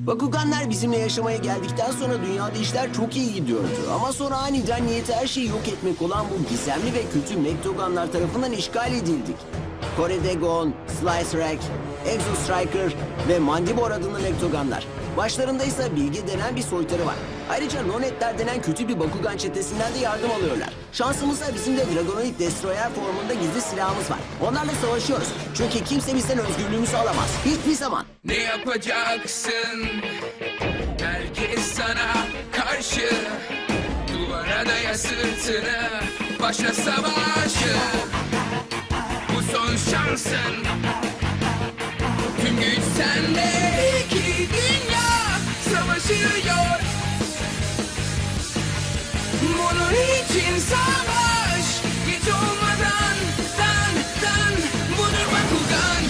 Bakuganlar bizimle yaşamaya geldikten sonra dünyada işler çok iyi gidiyordu. Ama sonra aniden niyeti her şeyi yok etmek olan bu gizemli ve kötü Mektoganlar tarafından işgal edildik. Kore'de Gon, Slice Rack, Exo Striker ve Mandibor adında Mektoganlar. Başlarında ise Bilge denen bir soytarı var. Ayrıca Nonetler denen kötü bir Bakugan çetesinden de yardım alıyorlar. Şansımızsa bizim de Dragonoid Destroyer formunda gizli silahımız var. Onlarla savaşıyoruz. Çünkü kimse bizden özgürlüğümüzü alamaz. Hiçbir zaman. Ne yapacaksın? Herkes sana karşı Duvara daya sırtını Başla savaşı Bu son şansın Tüm güç sende İki dünya savaşıyor Bunun için savaş Geç olmadan Dan dan Budur Bakugan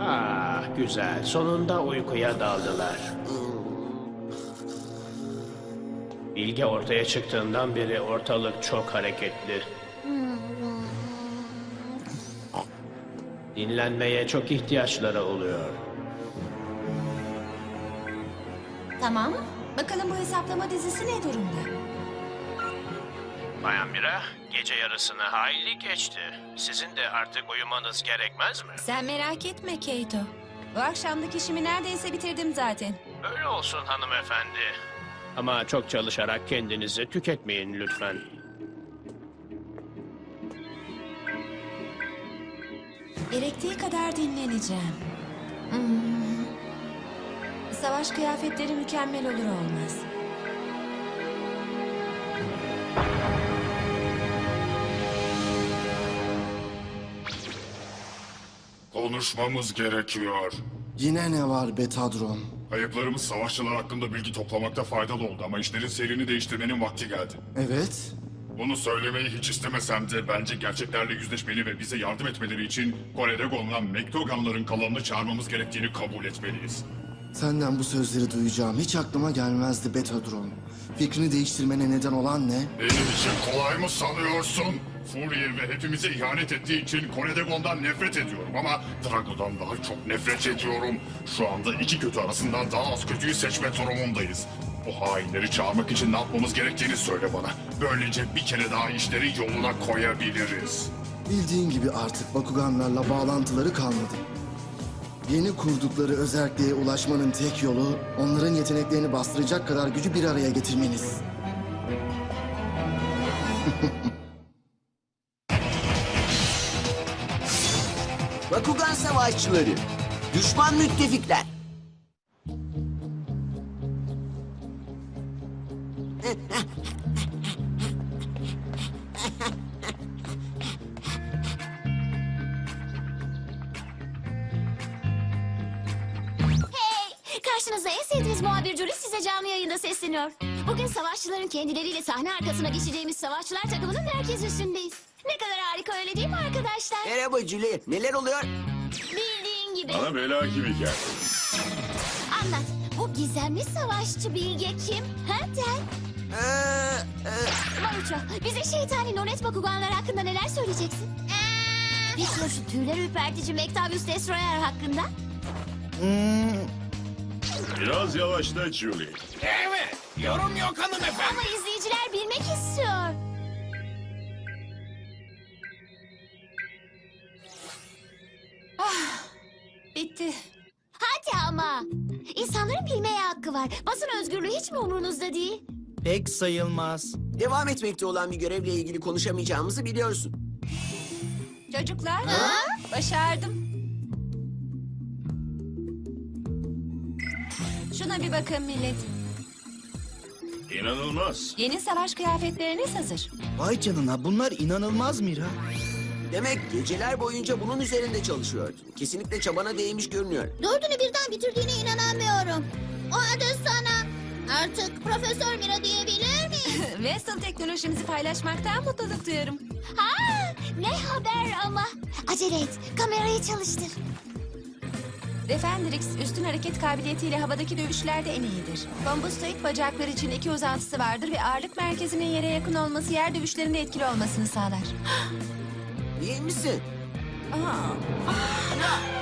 Ah güzel. Sonunda uykuya daldılar. Bilge ortaya çıktığından beri ortalık çok hareketli. Dinlenmeye çok ihtiyaçları oluyor. Tamam. Bakalım bu hesaplama dizisi ne durumda? Bayan Mira, gece yarısını hayli geçti. Sizin de artık uyumanız gerekmez mi? Sen merak etme Keito. Bu akşamdaki işimi neredeyse bitirdim zaten. Öyle olsun hanımefendi. Ama çok çalışarak kendinizi tüketmeyin lütfen. Gerektiği kadar dinleneceğim. Hmm. Savaş kıyafetleri mükemmel olur olmaz. Konuşmamız gerekiyor. Yine ne var Betadron? Kayıplarımız savaşçılar hakkında bilgi toplamakta faydalı oldu ama işlerin seyrini değiştirmenin vakti geldi. Evet. Bunu söylemeyi hiç istemesem de bence gerçeklerle yüzleşmeli ve bize yardım etmeleri için Kore'de bulunan Mektoganların kalanını çağırmamız gerektiğini kabul etmeliyiz. Senden bu sözleri duyacağım hiç aklıma gelmezdi Betadron. Fikrini değiştirmene neden olan ne? Benim için kolay mı sanıyorsun? Fourier ve hepimize ihanet ettiği için Koredegon'dan nefret ediyorum ama Drago'dan daha çok nefret ediyorum. Şu anda iki kötü arasından daha az kötüyü seçme durumundayız. Bu hainleri çağırmak için ne yapmamız gerektiğini söyle bana. Böylece bir kere daha işleri yoluna koyabiliriz. Bildiğin gibi artık Bakuganlarla bağlantıları kalmadı. Yeni kurdukları özelliğe ulaşmanın tek yolu onların yeteneklerini bastıracak kadar gücü bir araya getirmeniz. Bakugan savaşçıları. Düşman müttefikler. Karşınızda en sevdiğiniz muhabir Julie size canlı yayında sesleniyor. Bugün savaşçıların kendileriyle sahne arkasına geçeceğimiz savaşçılar takımının merkez üstündeyiz. Ne kadar harika öyle değil mi arkadaşlar? Merhaba Julie. Neler oluyor? Bildiğin gibi. Bana bela gibi geldi. Anlat. Bu gizemli savaşçı Bilge kim? Ha Tel? Ee, e, Maruço, bize şeytani Nonet Bakuganlar hakkında neler söyleyeceksin? Bir de şu tüyler ürpertici Mektavius Destroyer hakkında. Biraz yavaşla Julie. Evet, yorum yok hanımefendi. Ama izleyiciler bilmek istiyor. Bitti. Hadi ama. İnsanların bilmeye hakkı var. Basın özgürlüğü hiç mi umurunuzda değil? Pek sayılmaz. devam etmekte olan bir görevle ilgili konuşamayacağımızı biliyorsun. Çocuklar, başardım. Şuna bir bakın millet. İnanılmaz. Yeni savaş kıyafetleriniz hazır. Vay canına bunlar inanılmaz Mira. Demek geceler boyunca bunun üzerinde çalışıyordun. Kesinlikle çabana değmiş görünüyor. Dördünü birden bitirdiğine inanamıyorum. O halde sana artık Profesör Mira diyebilir miyim? Weston teknolojimizi paylaşmaktan mutluluk duyuyorum. ha, ne haber ama. Acele et, kamerayı çalıştır. Defenderix üstün hareket kabiliyetiyle havadaki dövüşlerde en iyidir. Bombustoid bacaklar için iki uzantısı vardır ve ağırlık merkezinin yere yakın olması yer dövüşlerinde etkili olmasını sağlar. İyi misin? Aa. Ana!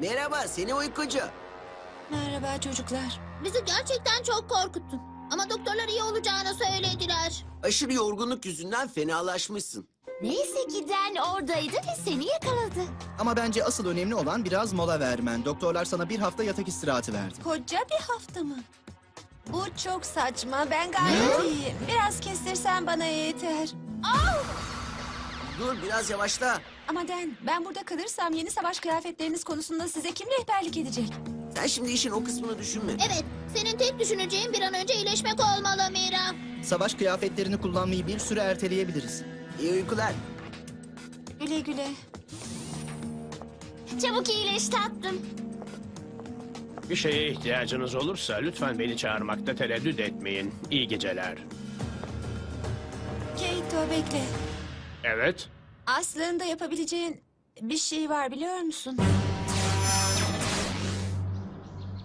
Merhaba, seni uykucu. Merhaba çocuklar. Bizi gerçekten çok korkuttun. Ama doktorlar iyi olacağını söylediler. Aşırı yorgunluk yüzünden fenalaşmışsın. Neyse ki Den oradaydı ve seni yakaladı. Ama bence asıl önemli olan biraz mola vermen. Doktorlar sana bir hafta yatak istirahati verdi. Koca bir hafta mı? Bu çok saçma. Ben gayet iyiyim. Biraz kestirsen bana yeter. Dur biraz yavaşla. Ama Den, ben burada kalırsam yeni savaş kıyafetleriniz konusunda size kim rehberlik edecek? Sen şimdi işin o kısmını düşünme. Evet, senin tek düşüneceğin bir an önce iyileşmek olmalı Mira. Savaş kıyafetlerini kullanmayı bir süre erteleyebiliriz. İyi uykular. Güle güle. Çabuk iyileş tatlım. Bir şeye ihtiyacınız olursa lütfen beni çağırmakta tereddüt etmeyin. İyi geceler. Keito bekle. Evet. Aslında yapabileceğin bir şey var biliyor musun?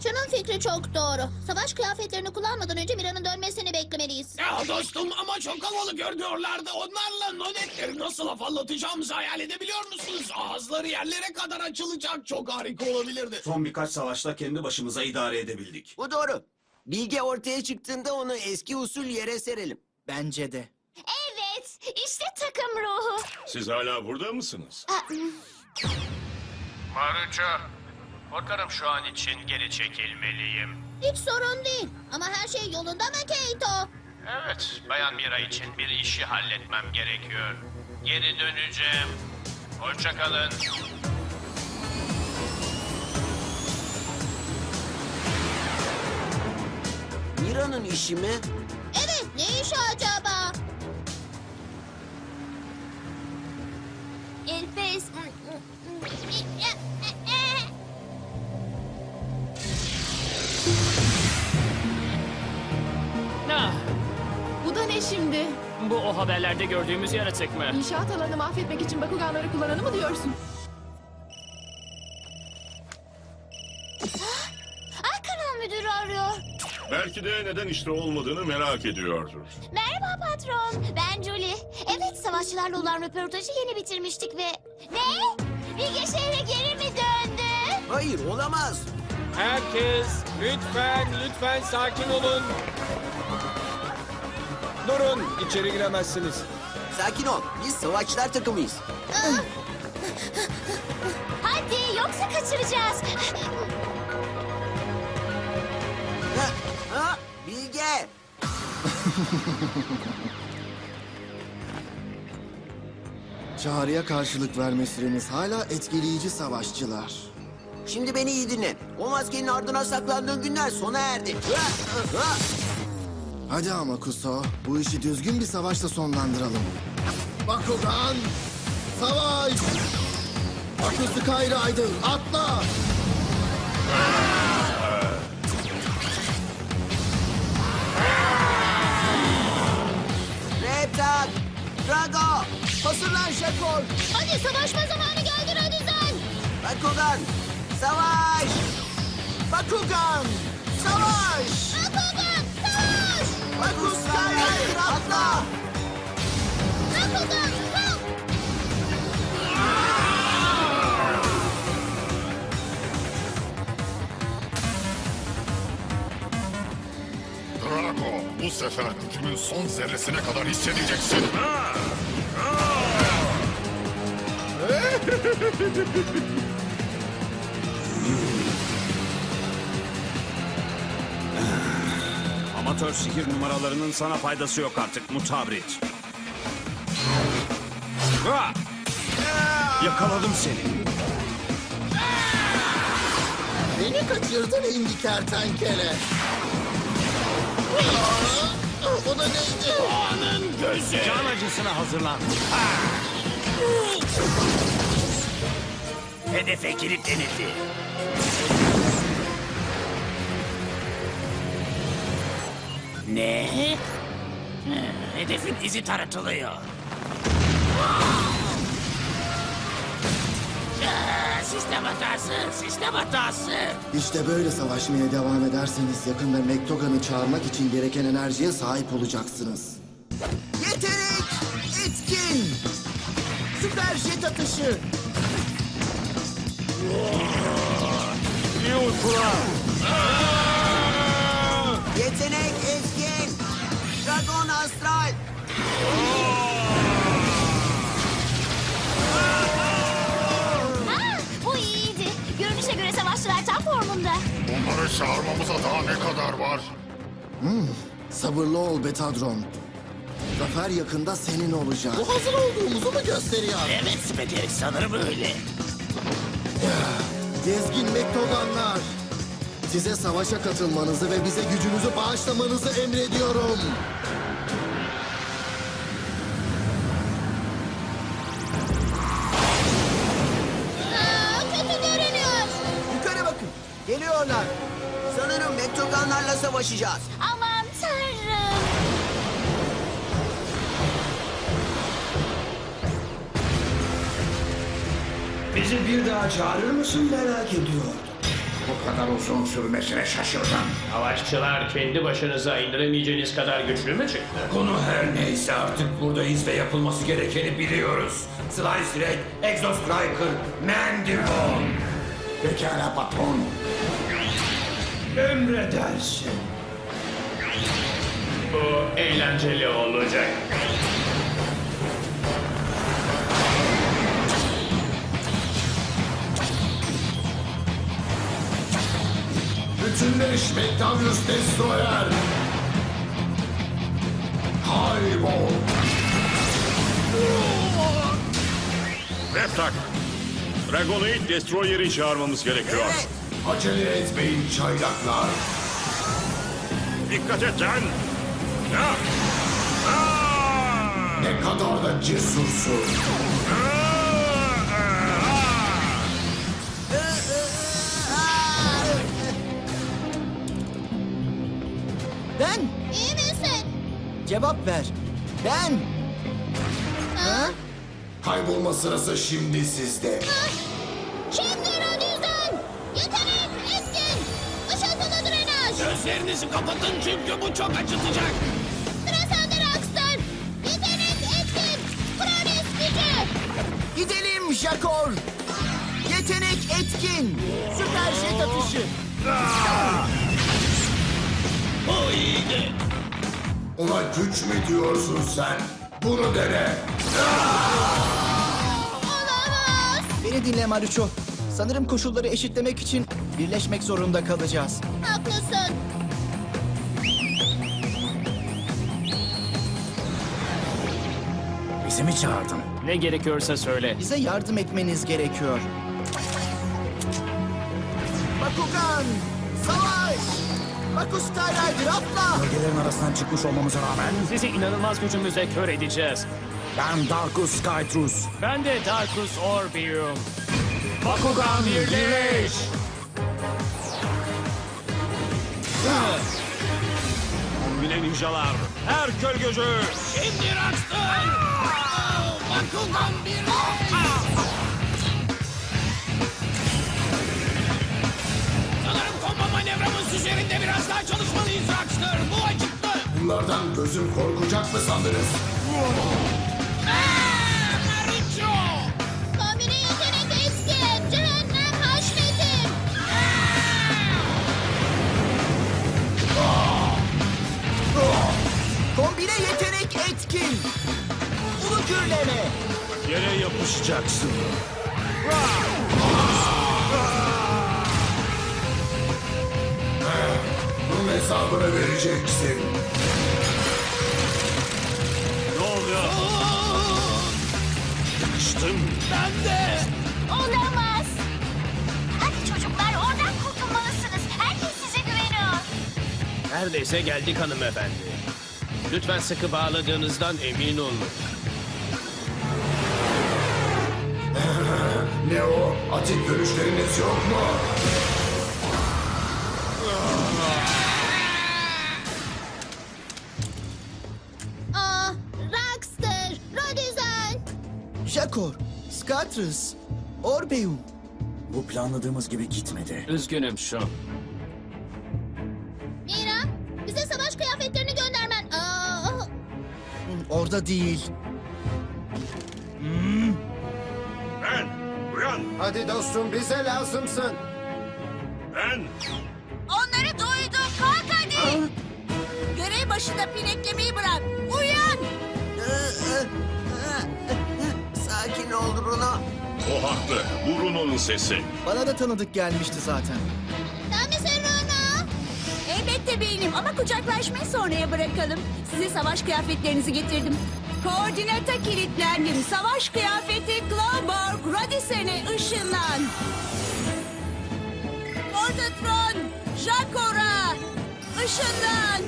Şunun fikri çok doğru. Savaş kıyafetlerini kullanmadan önce Mira'nın dönmesini beklemeliyiz. Ya dostum ama çok havalı görünüyorlardı. Onlarla nonetleri nasıl afalatacağımızı hayal edebiliyor musunuz? Ağızları yerlere kadar açılacak. Çok harika olabilirdi. Son birkaç savaşta kendi başımıza idare edebildik. Bu doğru. Bilge ortaya çıktığında onu eski usul yere serelim. Bence de. Evet, işte takım ruhu. Siz hala burada mısınız? Aa, Korkarım şu an için geri çekilmeliyim. Hiç sorun değil. Ama her şey yolunda mı Keito? Evet, Bayan Mira için bir işi halletmem gerekiyor. Geri döneceğim. Hoşçakalın. Mira'nın işi mi? Evet, ne iş acaba? Enfes. Şimdi? bu o haberlerde gördüğümüz yaratık mı? İnşaat alanını mahvetmek için Bakuganları kullananı mı diyorsun? Ah, kanal müdürü arıyor. Belki de neden işte olmadığını merak ediyordur. Merhaba patron, ben Julie. Evet, savaşçılarla olan röportajı yeni bitirmiştik ve... Ne? Bilge şehre geri mi döndü? Hayır olamaz. Herkes lütfen lütfen sakin olun. Durun içeri giremezsiniz. Sakin ol. Biz savaşçılar takımıyız. Hadi, yoksa kaçıracağız. Ha, ha, Bilge. Çağrıya karşılık verme süremiz hala etkileyici savaşçılar. Şimdi beni iyi dinle. O maskenin ardına saklandığın günler sona erdi. Ha, ha. Hadi ama Kuso, bu işi düzgün bir savaşla sonlandıralım. Bakugan, savaş! Aküsü Kayra Aydın, atla! Reptak. Drago. Hazırlan Şakor. Hadi savaşma zamanı geldi Radizan. Bakugan. Savaş. Bakugan. Savaş. Bakugan, Drago, bu sefer gücümün son zerresine kadar hissedeceksin. Amatör sihir numaralarının sana faydası yok artık mutabrit. Ha! Yakaladım seni. Beni kaçırdın indi kertenkele. O da neydi? Can acısına hazırlan. Hedefe kilitlenildi. Ne? Hedefin izi taratılıyor. Sistem hatası, sistem hatası. İşte böyle savaşmaya devam ederseniz yakında Mektogan'ı çağırmak için gereken enerjiye sahip olacaksınız. Yetenek etkin. Süper jet atışı. İyi uykular. Ha, bu iyiydi. Görünüşe göre savaşçılar tam formunda. Onları çağırmamıza daha ne kadar var? Sabırlı ol Betadron. Zafer yakında senin olacak. Bu hazır olduğumuzu mu gösteriyor? Evet Speder sanırım öyle. Gezgin Mektoganlar. Size savaşa katılmanızı ve bize gücünüzü bağışlamanızı emrediyorum. Savaşacağız. Aman tanrım. Bizi bir daha çağırır mısın merak ediyor. Bu kadar uzun sürmesine şaşırdım. Savaşçılar kendi başınıza indiremeyeceğiniz kadar güçlü mü çıktı? Konu her neyse artık buradayız ve yapılması gerekeni biliyoruz. Slice Red, Exo Striker, Mandible. Pekala patron. Emredersin. Bu eğlenceli olacak. Bütünleş Mektavius Destroyer. Kaybol. Reptak. Dragonoid Destroyer'i çağırmamız gerekiyor. Evet. Acele etmeyin çaylaklar. Dikkat et lan. Ya. Aa! Ne kadar da cesursun. Ben. İyi misin? Cevap ver. Ben. Kaybolma sırası şimdi sizde. Şimdi Radizan. Yetenek etkin. Işıltılı drenaj. Gözlerinizi kapatın çünkü bu çok acıtacak. Sıra sende Rockstar. Yetenek etkin. Kronis gücü. Gidelim Jakor. Yetenek etkin. Süper jet atışı. Bu iyiydi. Ona güç mü diyorsun sen? Bunu dene. Olamaz. Beni dinle Maruço. Sanırım koşulları eşitlemek için birleşmek zorunda kalacağız. Haklısın. Bizi mi çağırdın? Ne gerekiyorsa söyle. Bize yardım etmeniz gerekiyor. Bakugan! Savaş! Bakus Skyrider atla! Bölgelerin arasından çıkmış olmamıza rağmen Sizi inanılmaz gücümüzle kör edeceğiz. Ben Darkus Skytrus. Ben de Darkus Orbium. Bakugan birleş! Kombine ninjalar. Her kör gözü. Şimdi. Oh, Bakugan birleş. Sanırım komba manevramız üzerinde biraz daha çalışmalıyız Rockstar. Bu acıttı. Bunlardan gözüm korkacak mı sandınız? Yere yapışacaksın. Bunun hesabını vereceksin. Ne oluyor? Sıkıştım. Ben de. Olamaz. Hadi çocuklar oradan kurtulmalısınız. Herkes size güveniyor. Neredeyse geldik hanımefendi. Lütfen sıkı bağladığınızdan emin olun. Ne o? Atik görüşleriniz yok mu? Aa, Radizan. Jakor, Skatrus, Orbeum. Bu planladığımız gibi gitmedi. Üzgünüm şu. Mira, bize savaş kıyafetlerini göndermen. Aa, Orada değil. Hadi dostum bize lazımsın. Ben Onları duydum. Kalk hadi. Görev başında pineklemeyi bırak. Uyan. Sakin ol Bruno. o haklı. Bu Runo'nun sesi. Bana da tanıdık gelmişti zaten. Sen misin Rana? Elbette benim ama kucaklaşmayı sonraya bırakalım. Size savaş kıyafetlerinizi getirdim. Koordinata kilitlendim. Savaş kıyafeti Glauborg Radisen'e ışınlan. Ortatron, Jakora, ışınlan.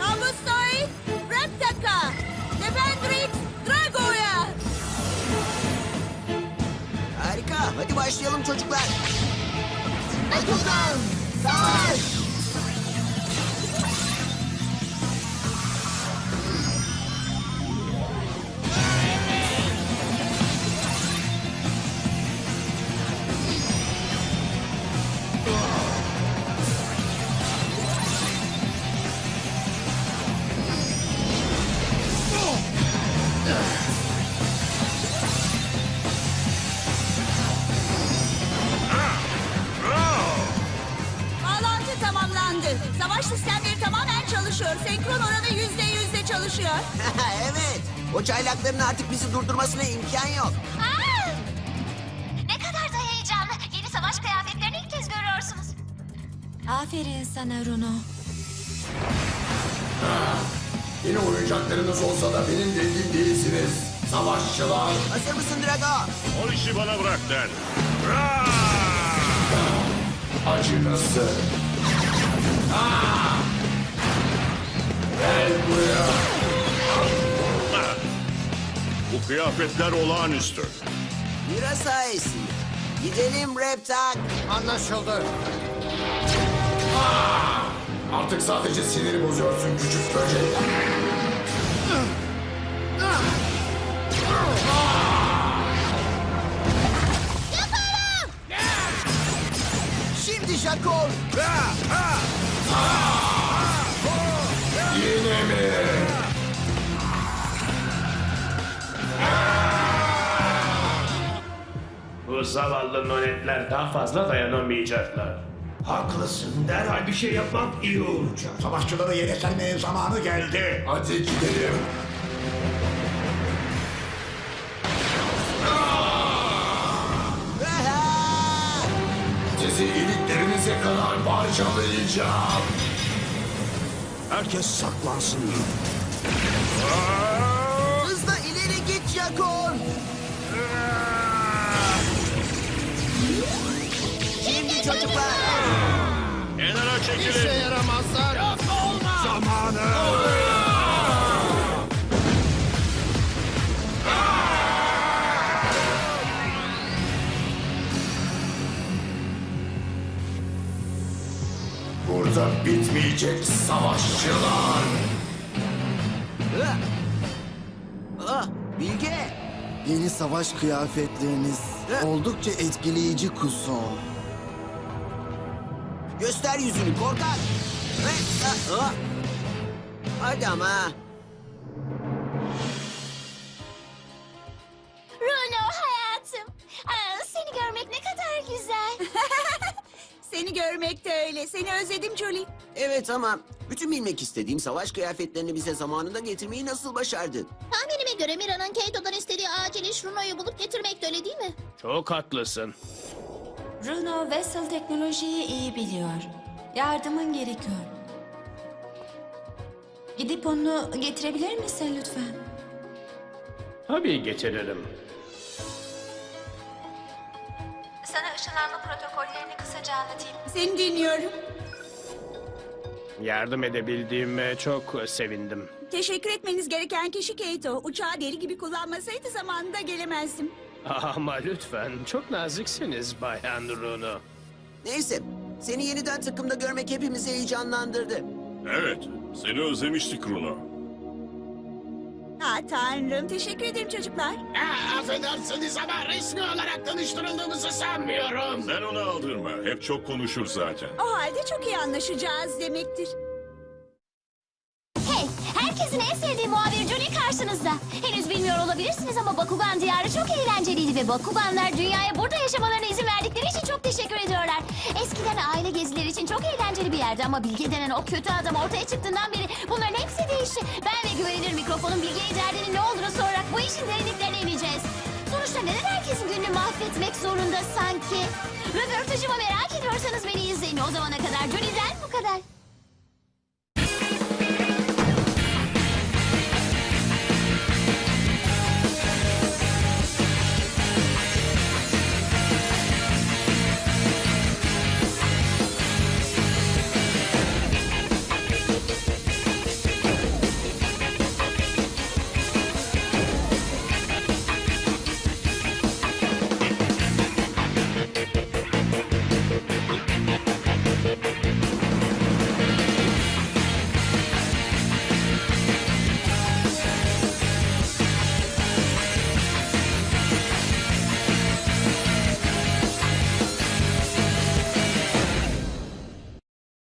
Kamusoy, Reptaka, Defendrix, Drago'ya. Harika. Hadi başlayalım çocuklar. Bakugan, savaş! O çaylakların artık bizi durdurmasına imkan yok. Aa! Ne kadar da heyecanlı. Yeni savaş kıyafetlerini ilk kez görüyorsunuz. Aferin sana Runo. Yine oyuncaklarınız olsa da benim dediğim değilsiniz. Savaşçılar. Hazır mısın Drago? O işi bana bırak Den. Acınası. Ah! Gel buraya. Bu kıyafetler olağanüstü. Mira sayesinde. Gidelim Reptak. Anlaşıldı. Ah! Artık sadece siniri bozuyorsun küçük böcek. Şimdi Jakor. Yine Bu zavallı nonetler daha fazla dayanamayacaklar. Haklısın. Derhal bir şey yapmak iyi olacak. Savaşçıları yedeklenmeye zamanı geldi. Hadi gidelim. Sizi iliklerinize kadar parçalayacağım. Herkes saklansın. Hızla Çekilin. yaramazlar. Zamanı. Burada bitmeyecek savaşçılar. Ah, Ah, Bilge. Yeni savaş kıyafetleriniz oldukça etkileyici Kuson. Göster yüzünü korkak. Ve- ah, ah. Hadi ama. Runo hayatım. Aa, seni görmek ne kadar güzel. Seni görmek de öyle. Seni özledim Julie. Evet ama bütün bilmek istediğim savaş kıyafetlerini bize zamanında getirmeyi nasıl başardın? Tahminime göre Mira'nın Keito'dan istediği acil iş Runo'yu bulup getirmekti öyle değil mi? Çok haklısın. Runo Vessel teknolojiyi iyi biliyor. Yardımın gerekiyor. Gidip onu getirebilir misin lütfen? Tabii getiririm. Sana ışınlanma protokollerini kısaca anlatayım. Seni dinliyorum. Yardım edebildiğime çok sevindim. Teşekkür etmeniz gereken kişi Keito. Uçağı deli gibi kullanmasaydı zamanında gelemezdim. Ama lütfen çok naziksiniz Bayan Runo. Neyse, seni yeniden takımda görmek hepimizi heyecanlandırdı. Evet, seni özlemiştik Runo. Ha tanrım. Teşekkür ederim çocuklar. Aa, affedersiniz ama resmi olarak tanıştırıldığımızı sanmıyorum. Sen onu aldırma. Hep çok konuşur zaten. O halde çok iyi anlaşacağız demektir. Herkesin en sevdiği muhabir Julie karşınızda. Henüz bilmiyor olabilirsiniz ama Bakugan diyarı çok eğlenceliydi ve Bakuganlar dünyaya burada yaşamalarına izin verdikleri için çok teşekkür ediyorlar. Eskiden aile gezileri için çok eğlenceli bir yerdi ama Bilge denen o kötü adam ortaya çıktığından beri bunların hepsi değişti. Ben ve güvenilir mikrofonun Bilge'ye derdinin ne olduğunu sorarak bu işin derinliklerine ineceğiz. Sonuçta neden herkesin gününü mahvetmek zorunda sanki? Röportajımı merak ediyorsanız beni izleyin. O zamana kadar Julie'den bu kadar.